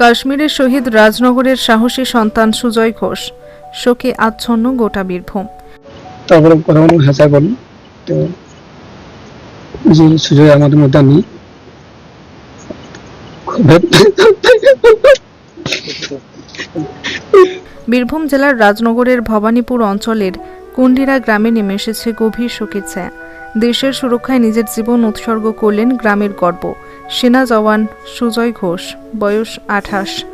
কাশ্মীরের শহীদ রাজনগরের সাহসী সন্তান সুজয় ঘোষ। শোকে আচ্ছন্ন গোটা বীরভূম। তারপরে কথা হ্যাঁ বলুন। তো যে সুযোগ আমাদের মধ্যে নেই বীরভূম জেলার রাজনগরের ভবানীপুর অঞ্চলের কুন্ডিরা গ্রামে নেমে এসেছে গভীর শোকের ছায়া। দেশের সুরক্ষায় নিজের জীবন উৎসর্গ করলেন গ্রামের গর্ব। সেনা জওয়ান সুজয় ঘোষ, বয়স আঠাশ।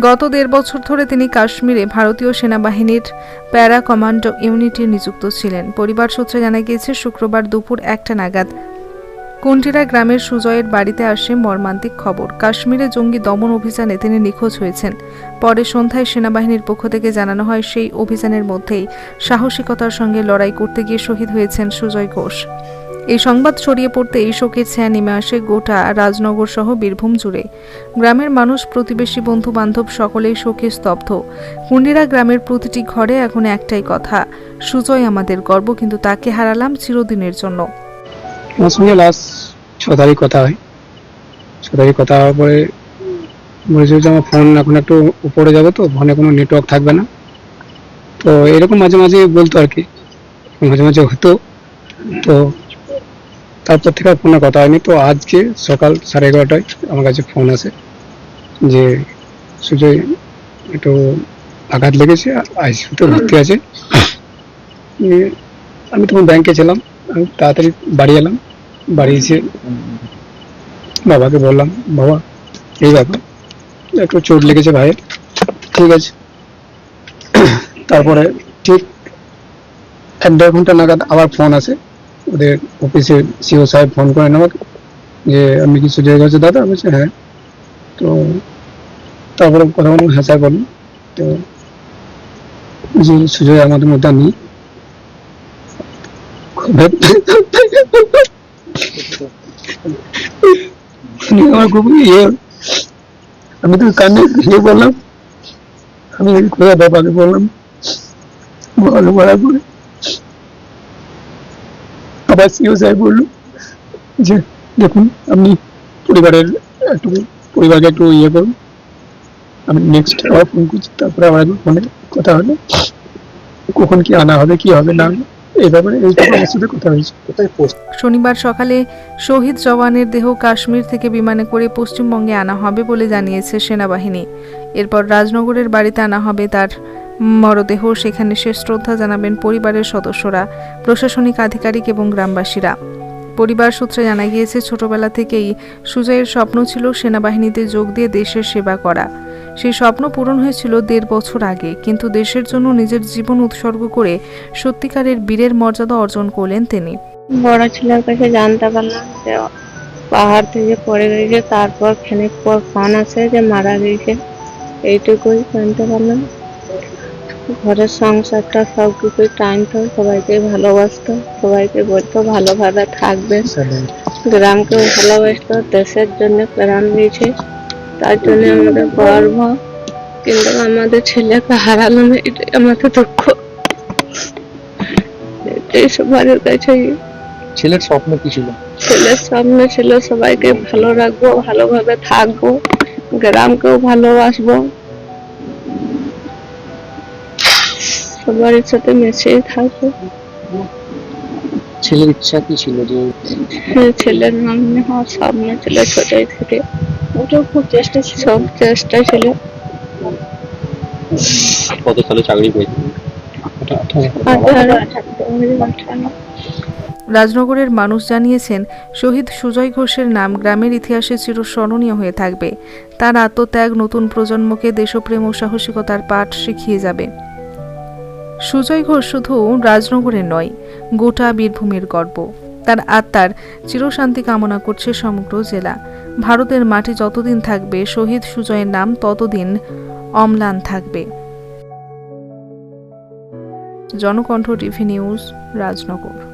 গত দেড় বছর ধরে তিনি কাশ্মীরে ভারতীয় সেনাবাহিনীর প্যারা কমান্ডো ইউনিটে নিযুক্ত ছিলেন। পরিবার সূত্রে জানা গিয়েছে, শুক্রবার দুপুর একটা নাগাদ কুন্টিরা গ্রামের সুজয়ের বাড়িতে আসে মর্মান্তিক খবর। কাশ্মীরে জঙ্গি দমন অভিযানে তিনি নিখোঁজ হয়েছেন। পরে সন্ধ্যায় সেনাবাহিনীর পক্ষ থেকে জানানো হয়, সেই অভিযানের মধ্যেই সাহসিকতার সঙ্গে লড়াই করতে গিয়ে শহীদ হয়েছেন সুজয় ঘোষ। এই সংবাদ ছড়িয়ে পড়তে এই শোকের ছায়া নেমে আসে গোটা রাজনগর সহ বীরভূম জুড়ে। গ্রামের মানুষ, প্রতিবেশী বন্ধু বান্ধব সকলেই শোকে স্তব্ধ। কুন্ডিরা গ্রামের প্রতিটি ঘরে এখন একটাই কথা, সুজয় আমাদের গর্ব, কিন্তু তাকে হারালাম চিরদিনের জন্য। আমার লাস্ট ছ তারিখ কথা হয়। ছ তারিখ কথা হওয়ার পরে বলেছিল যে আমার ফোন এখন একটু উপরে যাবে তো ফোনে কোনো নেটওয়ার্ক থাকবে না। তো এরকম মাঝে মাঝে বলতো আর কি, মাঝে মাঝে হতো। তো তারপর থেকে আর ফোনে কথা হয়নি। তো আজকে সকাল সাড়ে এগারোটায় আমার কাছে ফোন আসে যে সুজয় একটু আঘাত লেগেছে আইসিউতে ভর্তি আছে। নিয়ে আমি তখন ব্যাংকে ছিলাম, আমি তাড়াতাড়ি বাড়ি এলাম। বাড়ি এসে বাবাকে বললাম, বাবা, এই ব্যাপার একটু চোট লেগেছে ভাইয়ের, ঠিক আছে। তারপরে ঠিক এক দেড় ঘণ্টা নাগাদ আবার ফোন আসে। ওদের অফিসে সিও সাহেব ফোন করেন আমাকে যে আমি কি সুযোগ আছে দাদা? বলছে হ্যাঁ। তো তারপরে কথা বলব হ্যাঁ স্যার, বলুন। তো যে সুযোগ আমাদের মধ্যে নেই। আমার খুব ইয়ে। আমি তো কান্নে ভেঙে বললাম, আমি কোথায় বাবাকে বললাম বলো বলার পরে আবার সিও সাহেব বলল। যে দেখুন আপনি পরিবারের একটু পরিবারকে একটু ইয়ে করুন। আমি নেক্সট আবার ফোন করছি তারপরে একবার ফোনে কথা হলো কখন কি আনা হবে কি হবে না এই ব্যাপারে এই সাথে কথা হয়েছে। শনিবার সকালে শহীদ জওয়ানের দেহ কাশ্মীর থেকে বিমানে করে পশ্চিমবঙ্গে আনা হবে বলে জানিয়েছে সেনাবাহিনী। এরপর রাজনগরের বাড়িতে আনা হবে তার মরদেহ সেখানে শেষ শ্রদ্ধা জানাবেন পরিবারের সদস্যরা, প্রশাসনিক আধিকারিক এবং গ্রামবাসীরা। পরিবার সূত্রে জানা গিয়েছে, ছোটবেলা থেকেই সুজয়ের স্বপ্ন ছিল সেনাবাহিনীতে যোগ দিয়ে দেশের সেবা করা। সেই স্বপ্ন পূরণ হয়েছিল দেড় বছর আগে, কিন্তু দেশের জন্য নিজের জীবন উৎসর্গ করে সত্যিকারের বীরের মর্যাদা অর্জন করলেন তিনি। বড় ছেলের কাছে জানতে পারলাম যে পাহাড় থেকে পড়ে গেছে, তারপর খানিক পর ফোন আছে যে মারা গেছে। এইটুকুই জানতে পারলাম। ঘরের সংসারটা সব কিছুই টানতো সবাইকে ভালোবাসতো সবাইকে বলতো ভালোভাবে থাকবে। গ্রামকেও ভালোবাসতো দেশের জন্য প্রাণ দিয়েছে তার জন্য আমাদের গর্ব। কিন্তু আমাদের ছেলেকে হারালাম এটাই আমাদের দুঃখ। এটাই সবার কাছে। ছেলের স্বপ্ন কি ছিল? ছেলের সামনে ছিল সবাইকে ভালো রাখব ভালোভাবে থাকব গ্রামকেও ভালোবাসবো। সবার সাথে মিশে থাকব। ছেলের ইচ্ছা কি ছিল যে? হ্যাঁ, ছেলের নাম হওয়ার স্বপ্ন ছিল ছোটই থেকে। ওটাও খুব চেষ্টা ছিল। সব চেষ্টা ছিল। কত সালে চাকরি পেয়েছে? রাজনগরের মানুষ জানিয়েছেন শহীদ সুজয় ঘোষের নাম গ্রামের ইতিহাসে চিরস্মরণীয় হয়ে থাকবে। তার আত্মত্যাগ নতুন প্রজন্মকে দেশপ্রেম ও সাহসিকতার পাঠ শিখিয়ে যাবে। সুজয় ঘোষ শুধু রাজনগরের নয়, গোটা বীরভূমের গর্ব। তার আত্মার চিরশান্তি কামনা করছে সমগ্র জেলা। ভারতের মাটি যতদিন থাকবে শহীদ সুজয়ের নাম, ততদিন অম্লান থাকবে। Janakantha TV news, Rajnagar.